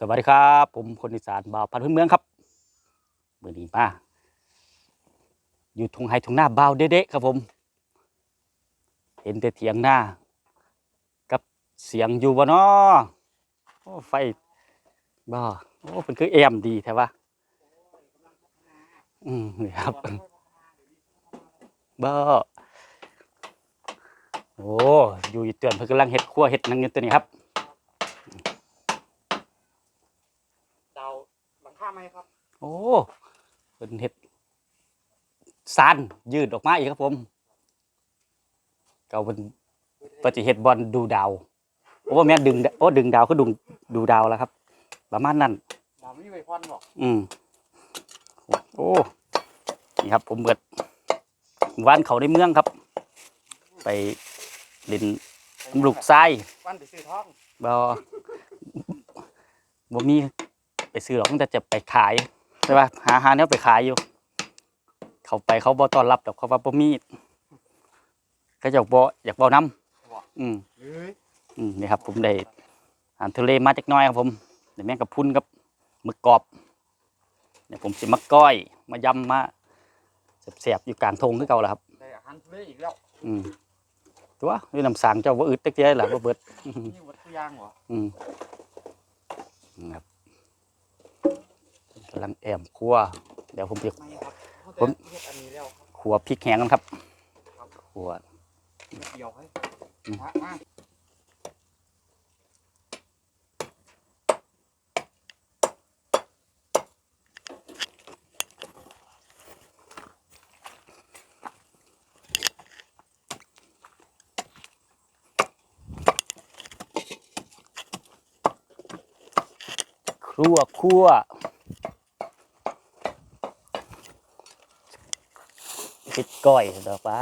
สวัสดีครับ ผมคนอีสานบ่าวพันธุ์พื้นเมืองครับเมื่อนี้มาอยู่ทงไฮทงหน้าบ่าวเด๊ะครับผม เห็นแต่เถียงหน้า กับเสียงอยู่บ่นอโอ้ไฟบ่โอ้เป็นคือแอมดีแท้วะอืมนี่ครับบ่โอ้อยู่อีเตือนเพิ่นกำลังเฮ็ดครัวเฮ็ดนังอยู่ตัวนี้ครับ ดาวหลังคาไหมครับ โอ้เป็นเห็ดซานยืดออกมาอีกครับผมเก่าเป็นปฏิเห็ดบอลดูดาวโอ้แม่นดึงโอ้ดึงดาวก็ดึงดูดาวแล้วครับ ประมาณนั้นดาวไม่มีไวพอนบอกอืมโอ้นี่ครับ ผมเบิดวานเขาในเมืองครับ ไปเลินลูกทรายวันไปซื้อท้องบ่บ่มีไปซื้อหรอกแต่จะไปขาย ใช่ป่ะหาหาแนวไปขายอยู่ เขาไปเขาบ่ต้อนรับดอกเขาว่าบ่มีเขาจะบ่อยากเว้านํอืมเฮ้ยอืมนี่ครับ ผมได้อาหารทะเลมาจักหน้อยครับผมได้แมงกะพรุนกับหมึกกรอบเดี๋ยวผมสิมาก้อย มายำมาแซ่บๆอยู่กลางทงคือเก่าแล้วครับได้อาหารทะเลอีกแล้ว อืมตัวนี่น้ำสังเจ้าบ่อึดจักเที่ยล่ะบ่เบิดนี่วัดตัวอย่างเหรออืมนะครับ กำลังแอมคั่วเดี๋ยวผมจะไม่ครับเขาผมแต่เฮ็ดอันนี้แล้วครับขัวพริกแห้งกันครับขัวเดียวให้อืมฮะมาครัวคั่ว ปิดก้อยเด้อป้า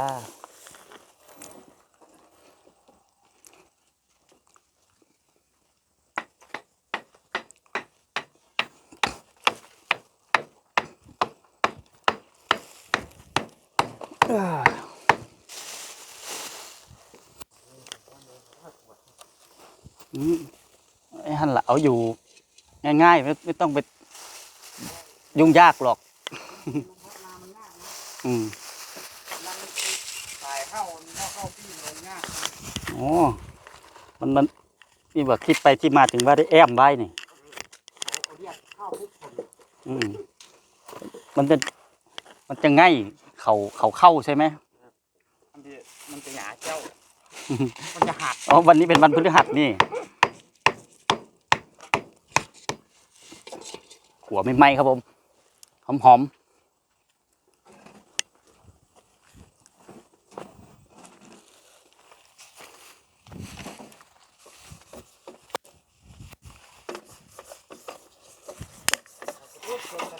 อ่าอืมไอ้หันละเอาอยู่ง่ายๆไม่ไม่ต้องไปยุ่งยากหรอก อืม นั่งตายเข้าเข้าเข้าพี่ลงง่าย โอ้มันมันนี่ว่าคิดไปที่มาถึงว่าได้แอมไว้นี่เขาเรียกเข้าทุกคนอืมมันจะมันจะง่ายเขาเขาเข้าใช่ไหมมันจะมันจะหยาเจ้า มันจะหักอ๋อวันนี้เป็นวันพฤหัสนี่หัวไม่ไหมครับผม หอมหอม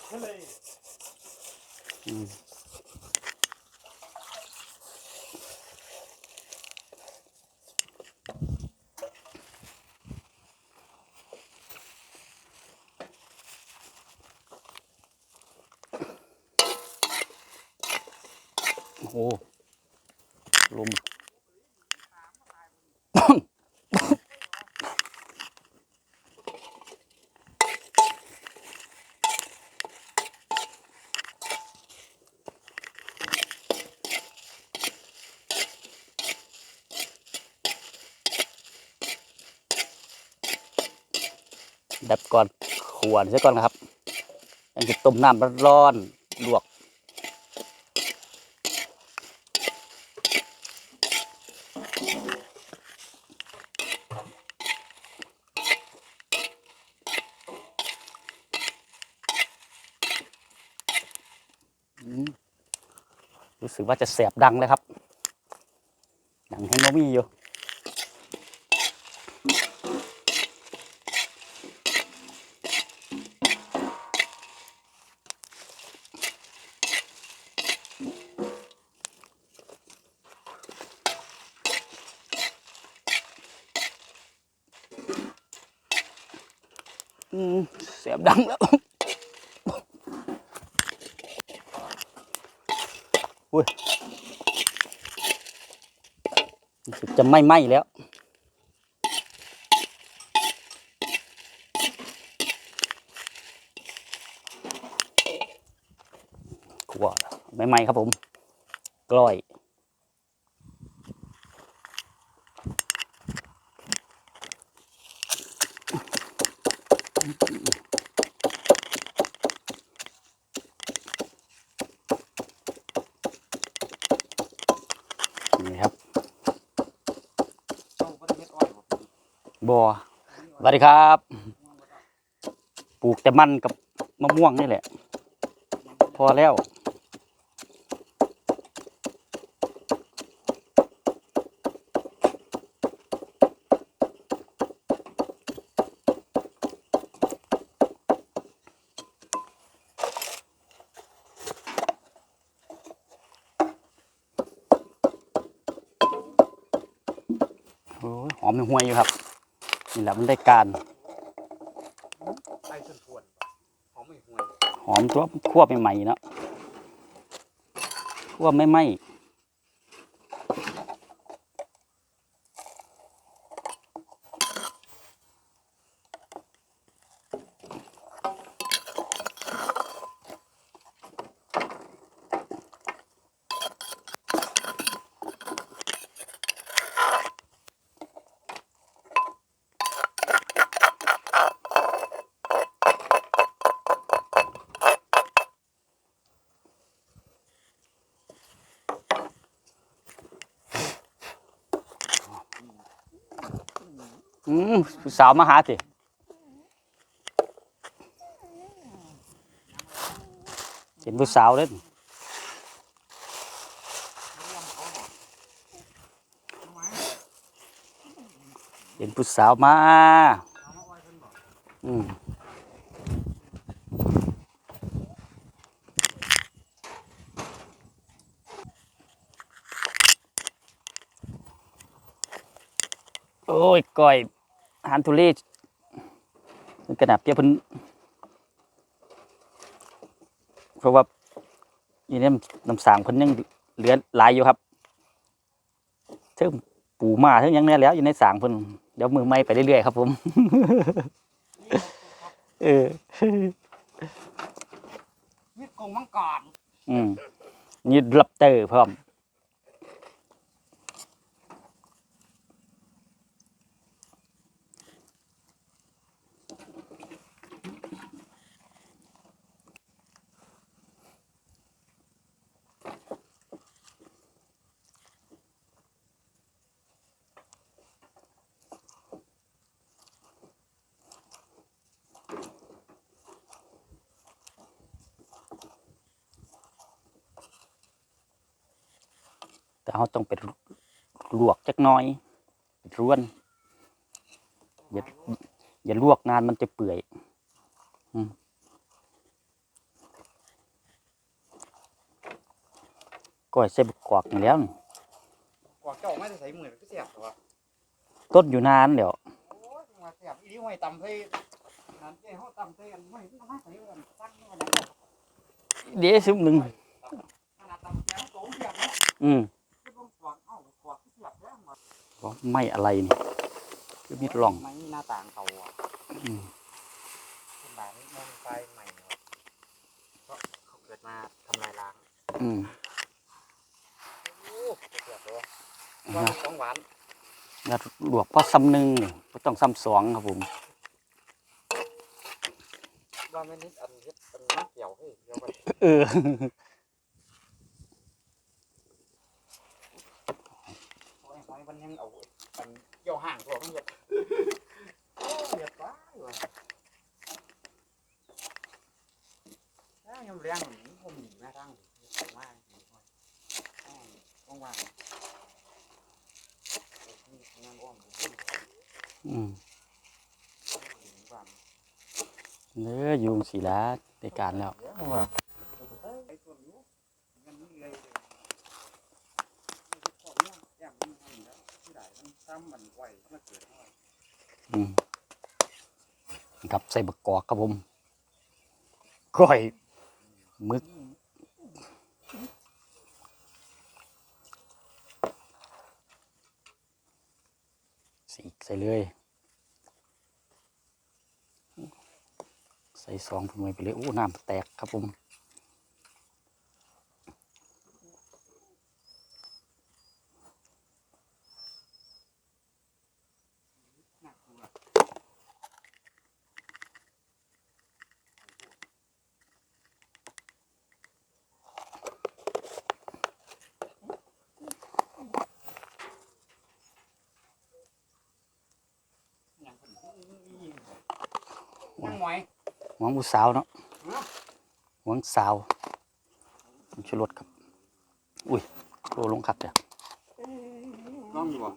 กคนจะทะเล ๆอืมโอ้โหลม ดับก่อน ขวนซะก่อนนะครับยังจะต้มน้ำร้อนลวกรู้สึกว่าจะแสบดังเลยครับ ดังให้โนมีอยู่ มไหม้แล้ว ขวดไม่ไหม้ครับผม กล้อย บัวสวัสดีครับ ปลูกแต่มันกับมะม่วงนี่แหละ พอแล้ว โอ้ยหอมห่วยอยู่ครับ นี่แหละมันได้การไอ้ส่วนทวนหอมไม่ห่วยหอมตัวคั่วใหม่ๆเนาะคั่วไม่ไหม้ อืมผู้สาวมาหาสิเห็นผู้สาวเล่นเห็นผู้สาวมาอืมโอ้ยก้อย อาหารทุเรศมันกระหนับเปียเพิ่นเพราะว่าอยู่ในน้ำสางเพิ่นยังเหลือหลายอยู่ครับเทิงปูมาเทิงหยังแน่แล้วอยู่ในสางเพิ่นเดี๋ยวมือไม่ไปเรื่อยๆครับ ผมเออมีดกงมังกรอืมนี่ลับเตอร์พร้อม เราต้องเป็นลวกจักหน้อยเป็นร่วนอย่าอย่าลวกนานมันจะเปื่อยอืมก้อยใส่บุกกอกนี่แหล้วนี่กว่าเจ้าไม่ได้ใส่มือก็เสียบตัวต้นอยู่นานแล้วโอ้ยมาเสียบอีนี่ห้อยตำใส่นั่นเจ้าเฮาตำใส่กันห้อยมันมาใส่กันตั้งมันแล้วเดี๋ยวซุมหนึ่งขนาดตำแกงโสมเสียบเนาะอืม ไม่อะไรนี่คือมีร่องไม่หน้าต่างเขาอะอืมเป็นแบบนี้มองไฟใหม่เนาะเพราะเขาเกิดมาทำลายล้าง อืมโอ้เสียบตัวว่ามันของหวานแล้วลวกเพราะซ้ำหนึ่งนี่บ่ต้องซ้ำสองครับผมว่าไม่นิดอันเฮ็ดเป็นน้ำเกี่ยวเฮ้ยเดี๋ยวกันเออ โอ้ยหอยมันยังเอาอันเกี่ยว ห่างตัวมันเฮ็ดโอ้เฮ็ดว้ายว่ะแล้วยังเลี้ยงหนีผมหนีแม่ทั้งเฮ็ดว่ายหนีหอยอ้าวว่างๆนี่นั่งอ้อมดูนี่อืมว่างเนื้อยุงสีละในการแล้วเดี๋ ซ้ำมันไหวมันเกิดอะไรอืมกับใส่บักกอกครับผมก้อยมึกสีกใส่เลย ใส่สองผมไปเลยโอ้น้ำแตกครับผม นั่งหมอย หวัง ผู้สาวเนาะฮะหวังสาวชุรสครับ อุ้ยโลลงขัดเด้อน้องอยู่บ่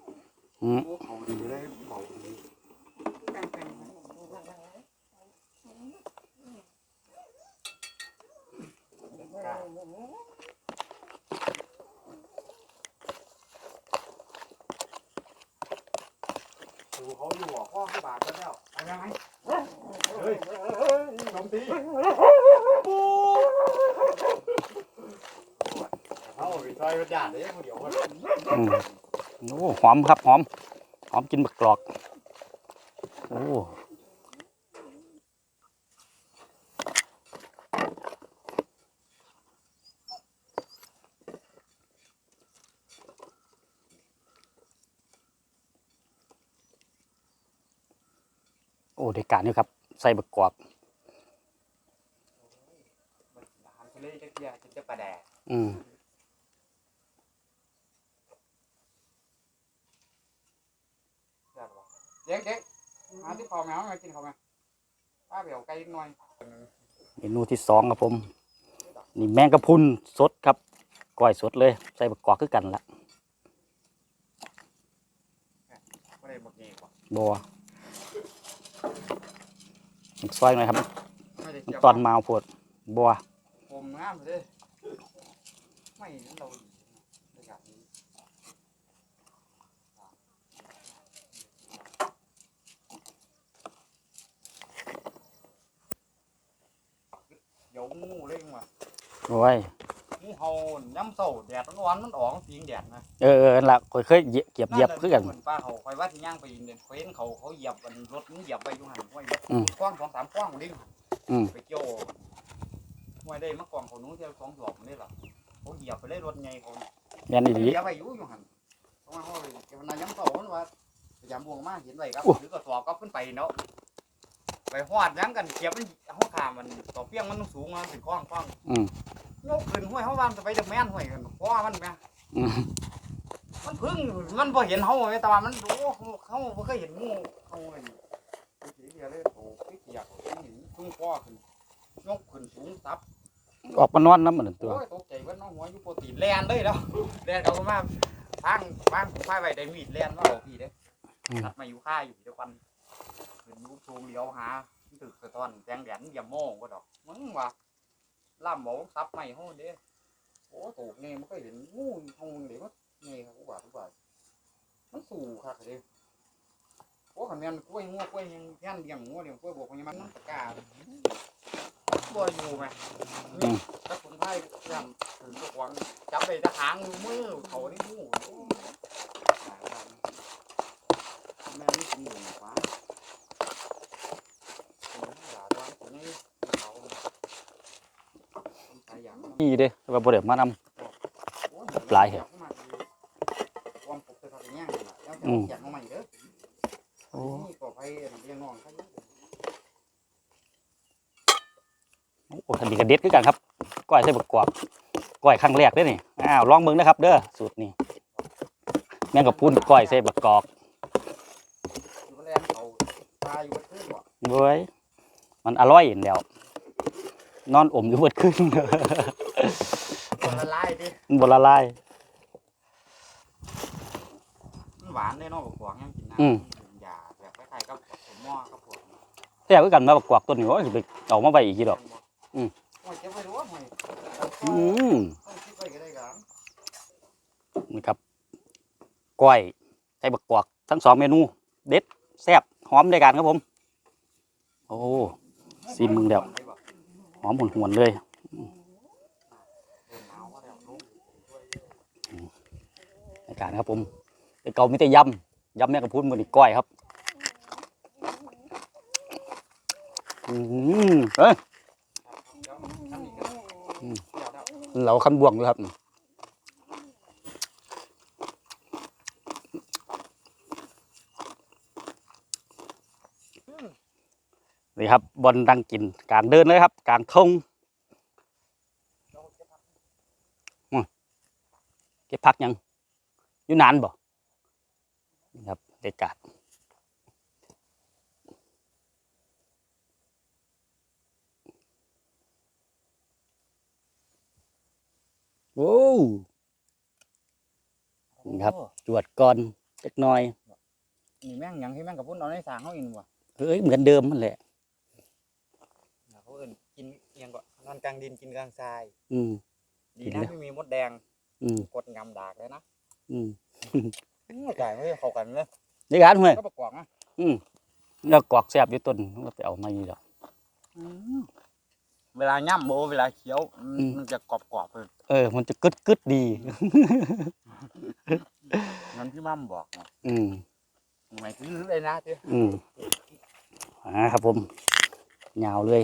อืมโอ้เขาดีเลยเบาดีแป้งแป้งดูเขาอยู่บ่พ่อให้บาดกันแล้วไปยังไงเฮ้ยลมตีเอาไปซอยกร อืมโอ้หอมครับหอม หอมกินบักกรอก โอ้โอ้ได้การอยู่ครับ ใส่บักกรอกอาหารทะเลจะเกียจะจะปลาแดกอืมได้ปะเจ๊กเจ๊กหาที่พอแมวมากินเขาไหมป้าเบี่ยวไก่หน่อยเมนูที่สองครับผม นี่แมงกะพรุนสดครับก้อยสดเลย ใส่บักกรอกคือกันละไม่ได้บอกเองว่ะบัว ซอยหน่อยครับไม่ได้เกี่ยวตอนมาเอาโพดบัวผมงามเลยไม่เราได้แบบนี้เดี๋ยวงูเล่งว่ะโอ้ย งูเห่าย้ำเศร้าแดดร้อนมันออกสีแดดนะเออเออนั่นละข่อยเคยเหยียบเหยียบเหยียบคือกันเหมือนป้าเขาคอยว่าที่ย่างไปเด่นเฟ้นเขาเขาเหยียบกันรถมันเหยียบไปอยู่หันไว้อืมกว้างสองสามกว้างดิ้งอืมไปเกี่ยวไว้ได้มากองเขานู้นเที่ยวสองสอบนี่หรอเขาเหยียบไปเลยรถไงเขาแม่นอีเหหลียียบไปอยู่อยู่หันเพราะว่าเขาเลยเก็บนายย้ำเสามันว่าพยายามบวงมาเห็นไว้ครับโอ้หรือก็สอบก็ขึ้นไปเนาะ ไปหอดยังกันเก็บมันห้องขามันต่อเปี้ยงมันสูงมันเป็นกว้างกว้างอืมยกขึ้นห้วยเขาวานจะไปจะแม่นห้วยกันเพราะว่ามันแม่อืมมันพึ่งมันพอเห็นเขาไงแต่ว่ามันดูเขาไม่เคยเห็นงูเขาเลยสีเดียวเลยโอ้ยเกียกเห็นพึ่งคอขึ้นยกขึ้นสูงซับออกมานอนน้ำมันนตัวโอ้ยตกใจว่าน้องหัวอยู่โปรตีนแลนเลยแล้วแลนเขาก็มาพังพังผมพายไปได้มีดแลนมาเอาพี่เด้นัดมาอยู่ค่าอยู่เดียวกัน ขึ้นยูทูบเลี้ยวหาตึกสะท้อนแจงแดนอย่าโม่งก็ดอกมึงว่าล่ำบอกซับไม่ห้องเด้โอ้ตูกเนี่ยมันก็เห็นงูห้องเดี๋ยวมันนี่ครับกูว่ากูว่ามันสู่คักเด้โอ้ขันแมนกล้วยงัวกล้วยยังย่นเลี้ยงงัวเลี้ยงกล้วยบอกว่ายังมันมันตะกร้าบ่อยู่ไหมถ้าคนไทยย่านถึงตะวางจับไปทหางมือเขานี่งูแม่นี่กินหมูฟ้าหลาด้านคนนี้เขา คนไทยอย่างนั้นนี่เด้ว่าบ่ได้มานำหลายเหรอความปกติเขาจะย่างกันล่ะแล้วจะเอาแกะมาใหม่เด้อโอ้นี่ก็ไปเรียนน้องเขาอยู่โอ้ทันดีกระเด็ดคือกันครับก้อยใส่บักกรอกก้อยครั้งแรกเด้อนี่อ้าวลองเบิ่งนะครับ เด้อสูตรนี้แมงกะพรุนก้อยใส่บักกรอกอยู่ก็แลนเขาตายอยู่บนขึ้นบ่เว้ยมันอร่อยอยู่แล้ว นอนอมอยู่เบิดขึ้นคนละลายดิมันบ่ละลาย มันหวานได้เนอกกวางยังกินน้อืมำยาแบบคล้ายๆกับผมหม้อกับผมแท้คือกันมาบักกรอกต้นนี้โอ้ยสิไปเอามาไว้อีกกี่ดอก อืม โอ้ยเก็บไว้ดูว่าหน่อยอืมต้องคิดไว้ก็ได้กันนี่ครับก้อยใส่บักกวากทั้งสองเมนู เด็ดแซ่บหอมด้วยกันครับผม โอ้ซิมมึงเดี๋ยว หอมหวนๆเลยอากาศครับผมเก่ามีแต่ยำยำแม่กระพุ้นมือนี่ก้อยครับอืมเอ้ยเราคันบวงด้วยครับ ครับบอลดังกินการเดินเลยครับการทงเก็บพักยังอยู่นานบ่ครับเด็กกาดโอ้ครับ จวดก่อนเล็กน้อยนี่แม่งยังให้แม่งกับพุ่นนอนในสางเขาอินวะเฮ้ยเหมือนเดิมมันแหละ กินเอียงก็นอนกลางดินกินกลางทราย อืม ดีกินนะแล้ว ไม่มีมดแดงอืมกดงำดากเลยนะอืมอื้อไก่ไม่เข้ากันเลยในการเว้ยก็ประกอบนะแล้วกอกแซบอยู่ต้นก็ไปเอามาอยู่ดอก เวลาย่ำโบเวลาเคี้ยวมันอืม มันจะกรอบๆเลยเออ มันจะกึดกึดดี งั้นพี่มั่มบอกนะอืม หมายถึงเลยนะเจ้อืมอ่าครับผมยาวเลย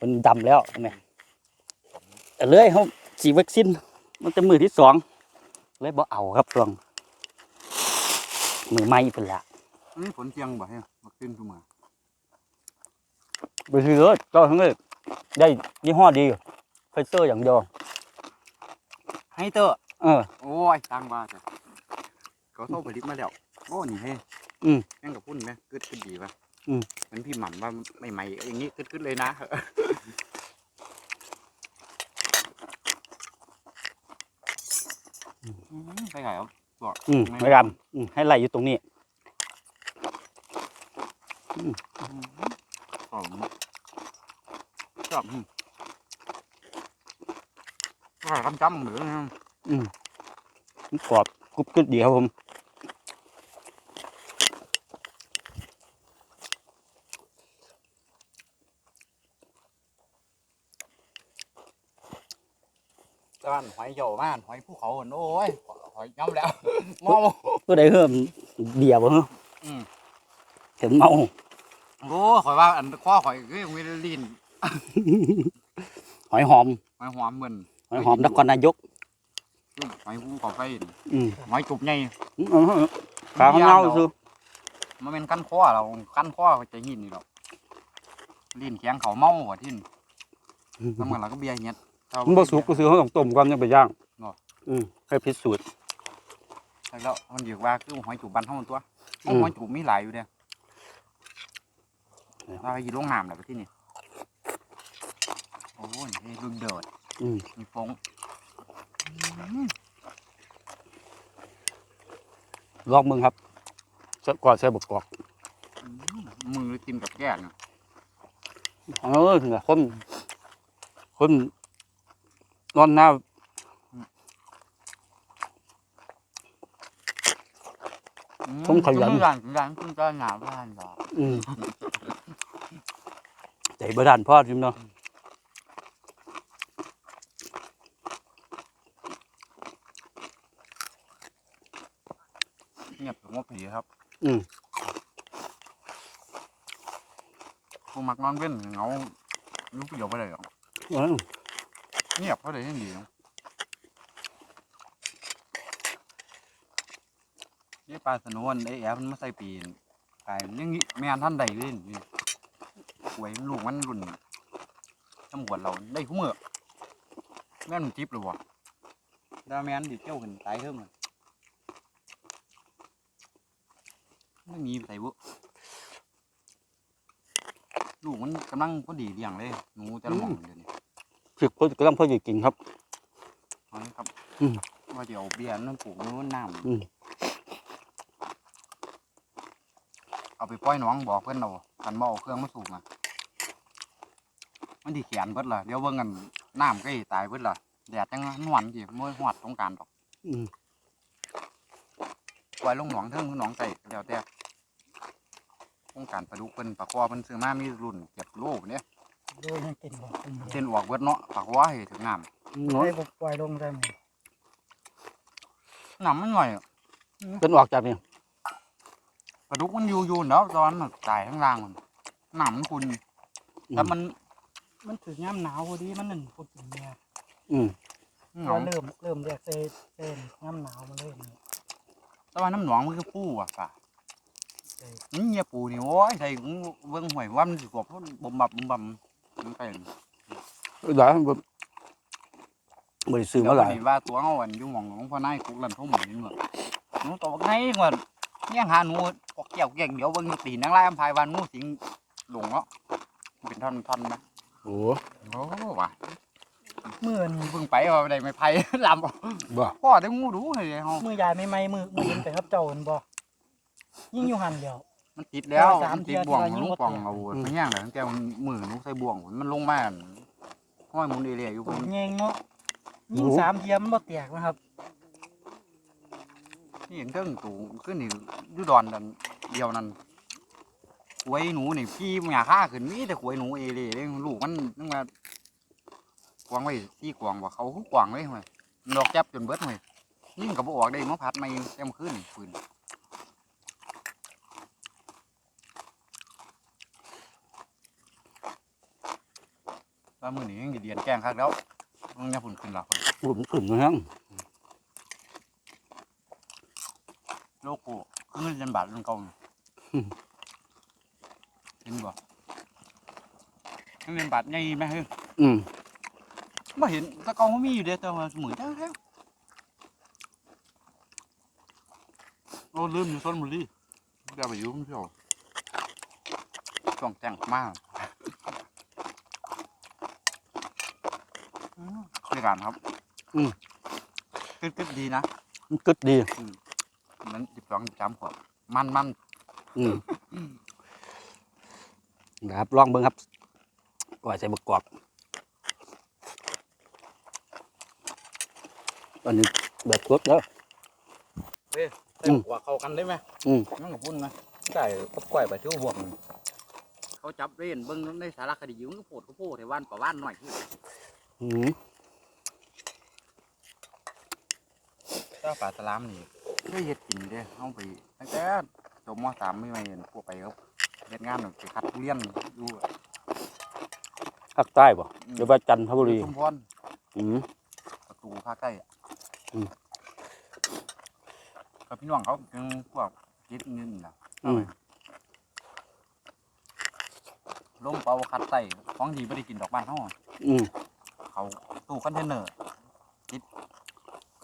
มันดำแล้วเนี่ยแต่เลยเขาฉีดวัคซีนมันจะมือที่สองเลยบ่เอาครับช่วงมือไม่เป็นละนี่ฝนเทียงบ่ให้วัคซีนทุกมาไปซื้อเลยก็ทั้งเลยได้ยี่ห้อดีไฟเซอร์อย่างเดียวให้เตอร์เออโอ้ยตั้งบ้าจ้ะเขาเข้าผลิตมาแล้วโอ้นี่เฮ้อืมแม่งกับพุ่นไหมกึดกึดดีป่ะ อืม เหมือนพี่หม่ำว่าใหม่ๆอย่างนี้กึดกึดเลยนะไปไงครับอืมไม่ดำอืมให้ไหลอยู่ตรงนี้ชอบชอบชอบคำจำเหมือนกันอืมมันกรอบกรุบกรึบดีครับผม บ้านหอยเหี่ยวบ้านหอยภูเขาโอ้ยหอยย่ำแล้วเมา ก็ได้เพิ่มเบียร์บ่ฮะอืม เห็นเมาโอ้หอยว่าอันข้อหอยก็ยังไม่ได้ลีนหอยหอมหอยหอมเหมือนหอยหอมนครนายก หอยภูเขาไฟนี่อืมหอยจุบใหญ่อืมเอาเถอะขาข้างเงาซื้อมันเป็นกั้นข้อเรากั้นข้อจะหินนี่หรอกลีนแข็งเขาเมาหัวทิ่นน้ำมันเราก็เบียร์เงี้ย มันบ่สุกก็ซื้อเขาต้องต้มก่อนยังไปย่างเนาะ อืมให้พิสูจน์ แล้วมันอยู่ว่าคือหอยจุบบันเท่าตัวอืม หอยจุบมีหลายอยู่เด้เราไปยีลงน้ำแหละไปที่นี่โอ้ยนี่ลุงเดิดอืมมีฟงลองมึงครับใส่ก่อนใส่บกกอกมือกินกับแก้วนะเออเนี่ยคน คน นอนหน้าผมขยัน ร้านร้านคุณก็หนาบ้านหรออืมใจบดานพ่อทิมเนาะเงียบถึงว่าผีครับอืมผู้มักนอนเว้นเหงาลูกเดียวไปเลยหรอกเออ เงียบเขาเลยยังดีเนาะนี่ปลาสนวนไอ้แอบมันมาใส่ปีนตายยังงี้แม่นท่านใดเลยนี่หวยลูกมันรุ่นตำรวจเราได้คู่มือแม่นมันจิ๊บเลยวะดาแม่นดิเจ้าขึ้นตายเท่ามันไม่มีใส่บุลูกมันกำลังพอดีเลี้ยงเลยหนูแต่ละมองเดี๋ยวนี้ ฝึกเพื่อกำลังเพื่ออยู่กินครับเอาเลยครับอืม ว่าเดี๋ยวเบียร์นั่นปลูกนู้นน้อืมำเอาไปปล่อยหน้องบอกเพื่อนเรากันบ่เอาเครื่องมาสูบมามันที่เขียนเบิดล่ะเดี๋ยวเบิ่งกันน้ำก็สิตายเบิดล่ะแดดจังนวลจีมื่อหอดสงกรารดอกอืมปล่อยลงหนองเทิงหนองใส่ก็แล้วแต่สงกรารปลาดุกเพิ่นปลาคอเพิ่นซื้อมามีรุ่นเก็บโลเนี่ย ดูยังกินบ่กินบ่เส้นออกเบิดเนาะปลาคอให้ถึงน้ไอ้บ่ปล่อยลงได้ไหมำน้ำมันหน่อยอะจนออกจากนี่ปลาดุกมันอยู่อยู่แล้วตอนมันตายข้างล่างมันน้ำมันคุณแต่มันมันถึงยามหนาวพอดีมันนั่นพูดถึงเนี่ยอืมเหงาว่าเริ่มเริ่มแยกเส้นเส้นยามหนาวมาเลยนี่แต่ว่าน้ำหนองมันคือปูอะป่ะเส้นนี่เงียปูนี่โอ้ยใส่เบิ่งห่วยว่ามันสิกบบ่มบับบ่มบับ มันไปหลายบ่บริซื้อมาหลายเดี๋ยวพอดีว่าตัวเฮาอันอยู่หม่องของพ่อนายกุกลันทุ่มนี่เหมือนหนูตัวไงเหมือนเนี่ยหาหนูกอกแก้วแก่งเดี๋ยวเบิ่งตีนางลายอำไพวันงูสิงหลงเนาะเป็นท่อนๆนะโอ้โอ้ว่ะมือนี่เพิ่งไปว่าได้ไม่ไผ่ลำบ่พ่อได้งูดูเลยเฮามือยายไม่ไม่มือมือเห็นแต่ครับเจ้าเห็นบ่ยิ่งอยู่หันเดียว มันติดแล้วสามมันเทื่ติดอบ่วงที่ว่าลุงปองยิ่งบ่เอาอืมไปย่างแล้วตั้งแต่มือหนูใส่บ่วงมันลงมาห้อยหมุนเอเรียอยู่ตัวบนเงงเนาะยิ่งสามเทียมนบ่แตกนะครับนี่เห็นเครื่องตูขึ้นนี่อยู่ดอนดันเดียวนั่นหวยหนูนี่พี่มันอยากฆ่าขึ้นมีแต่หวยหนูเอเรียเด้ลูกมันนึกว่ากวางไว้ที่กวางว่าเขาคือกวางไว้ทำไมมันดอกจับจนเบิดเลยยิ่งกับบ่ออกได้มาพัดไม่เต็มขึ้นปืน ว่ามือนี้ยังสิเดียนแกล้งคักแล้วมึงเนี่ยฝุ่นขึ้นหลักเลยอุ่นขึ้นเมืองโลโก้คือเงินเดือนบาทเรื่องเก่าน่ะเห็นบ่เงินเดือนบาทใหญ่ไหมเฮ้ยอืมมาเห็นแตะเกามันมีอยู่เด้แต่ว่าสมุนแท้ๆโอ้ลืมอยู่ส้นบุรีเดี๋ยวไปอยุ่งเที่ยวต้องแต่งมากอืมบ รรยากาศครับกึดๆดีนะมันกึดดีมันสิบสองสิบสามขวบมันมันอืมนะครับลองเบิ่งครับก่อยใส่บกกอกอันนี้แบบสดเด้อใส่อืม หัวเข้ากันได้ไหมอืมนั่นกับพุ่นไหมใส่กับกล้วยไปเที่ยวห่วงเขาจับเล่นเบิ้งในสารคดีอยู่มันก็โผดก็โผดในว่านป่าว่านหน่อยคืออืม เจ้าป่าสลามนี่เคยเฮ็ดกินเด้เอาไปตั้งแต่จบมสามไม่ไม่เห็นพวกไปเขาเฮ็ดงานไปคัดทุเรียนอยู่ภาคใต้บ่หรือว่าจันทบุรีชุมพรอืมประตูภาคใต้อะอืมกับพี่น้องเขาเป็นพวกคิดเงินนะอืมลงเป่าคัดใต้ของดีไม่ได้กินดอกบ้านเขาอะอืมเขาตู้คอนเทนเนอร์ติด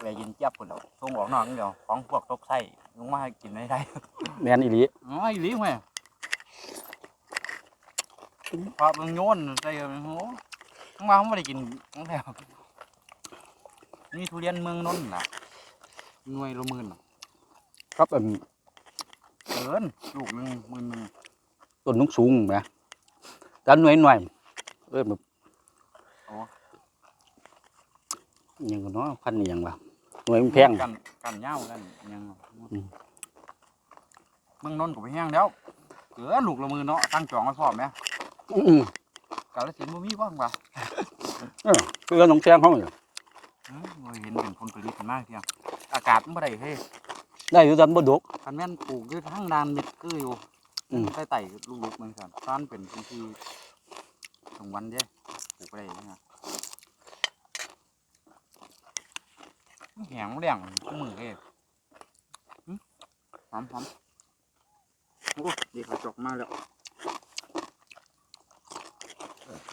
เลยยินเจี๊ยบคนเดียวส่งออกนอกนี่เดียวของพวกตกไส้ลงมาให้กินได้ได้แม่นอีหลีอ๋ออีหลีแม่พอมันโยนใส่กันโอ้ลงมาเขาไม่ได้กินตั้งแต่นี่ทุเรียนเมืองนนท์ล่ะหน่วยละหมื่นน่ะครับอันเกินลูกหนึ่งหมื่นหนึ่งต้นนุกสูงนะด้านหน่วยหน่อยเออแบบอิหยังก็เนาะพันนี่ยังวะ หน่วยมันแพง กันกันเหย้ากันยังอืม เมืองนนท์ก็ไปแห้งแล้วเกินลูกละหมื่นเนาะตั้งจองไว้พร้อมไหมอืมกาลสินธุ์บ่มีบ้างปะเออคือน้องแซงเขาเนี่ยเอ้ยบ่เห็นเป็นผลผลิตกันมากเพียงอากาศมันบ่ได้เฮ้ได้อยู่ดันบ่ดก คันแม่นปลูกด้วยทั้งดานเม็ดคืออยู่อืม ใต้ไต่ลูกๆเหมือนกันตอนเป็นพื้นที่ตรงวันเด้ปลูกบ่ได้นะ แหงแรงทุกมือเฮ้หึหอมหอมโอ้ดีขาจกมากแล้ว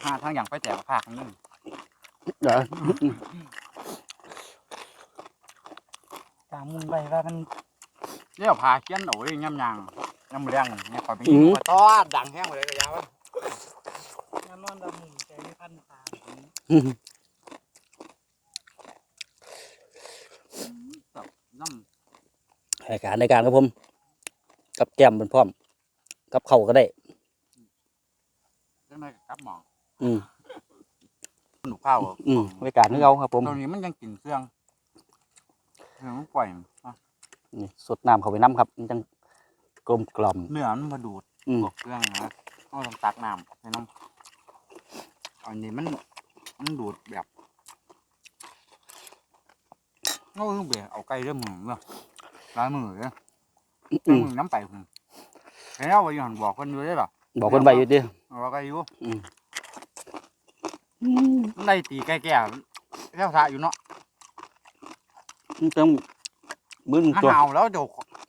หาทางอย่างไปแจกภาคนึงเด้อตามมุนไปว่ามันเดี๋ยวพาเขียนเอาไว้ย่ำยางย่ำแรงเนี่ยขอยไปยิงมาตอดดังแห้งไปเลยก็ยาวะน้ำนอนดำมุนใจไม่พันตา อืม น้ รายการรายการครับผม กับแก้มเป็นพร้อม กับเขาวก็ได้ำจังไดก็กลับหมองอืมหนูข้าวอืมรายการของเราครับผมตรงนี้มันยังกินเครื่องเครื่องมันปล่อยมันอะนี่สดน้ำเข้าไปน้ำครับมันจังกลมกล่อมเนื้อมันมาดูดอืมพวกเครื่องนะเอาต้องตักน้ำให้น้ำอันนี้มันมันดูดแบบโอ้ยเบื่อเอาไก่เริ่มมือเนาะลายมือเลยอืมมือน้ำไปผมแล้วว่าอยู่หันบอกคนด้วยได้หรอบอกคนไปอยู่ดิเอาไก่อยู่อืมมันได้ตีแก่ๆแล้วทาอยู่เนาะมันต้องมึนมันตัวเห่าแล้วเดี๋ยว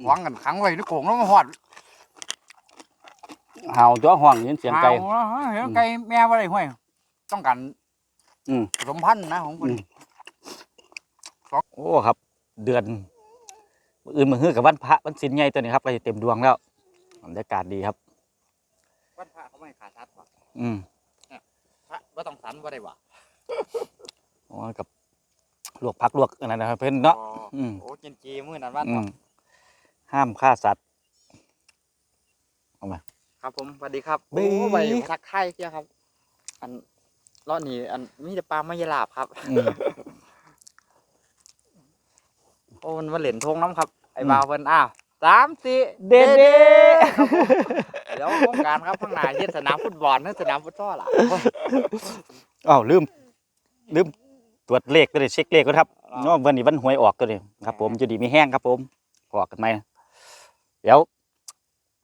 วางกันขังไว้ในโกงแล้วมาหอดเห่าตัวห้องยินเสียงไก่เห่าแล้วเฮ้ยไก่แม่ว่าอะไรห้วยต้องการอืมผสมพันธุ์นะของคุณอืมโอ้ครับ เดือนมื้ ออื่นมือฮื้อกับวันพระวันศีลใหญ่ตัวนี้ครับก็จะเต็มดวงแล้วบรรยากาศดีครับ วัดพระเขาไม่ขาดทัดว่ะอืมพระว่าต้องสันว่าได้ว่ะอ๋อกับลวกผักลวกอันนั้นนะครับเพิ่นเนาะอ๋ออืมโอ้กินเจมื้อนั้นวันอืเนาะมห้ามฆ่าสัตว์ครับผมสวัสดีครับบิ๊โอ้กไปทักทายเจ้าครับ อันรอบนี้อันมีแต่ปลาไม่ยลาบครับอืม โอ้มันมาเหรียญทงน้ำครับ ไอ้อืมบ่าวเพิ่นอ้าวสามสี่เด้เด้ครับผมเดี๋ยวโครงการครับข้างหน้าเฮ็ดสนามฟุตบอลนะสนามฟุตซอลล่ะอ้าวลืมลืมตรวจเลขก็เลยเช็คเลขก็ครับครับเนาะวันนี้วันหวยออกก็เลยครับ ผมจะดีมีแห้งครับ ผมพอกันไหมเดี๋ยว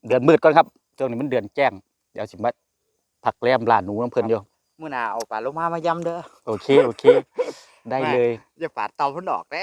เดือนมืดก่อนครับช่วงนี้มันเดือนแจ้ง เดี๋ยวสิมาผักแรมร้านหนูน้ำเพลินอยู่มื้อหน้าเอาปลาโลมามายำเด้อโอเคโอเค ได้เลยอย่าปาดเตาเพิ่นออกเด้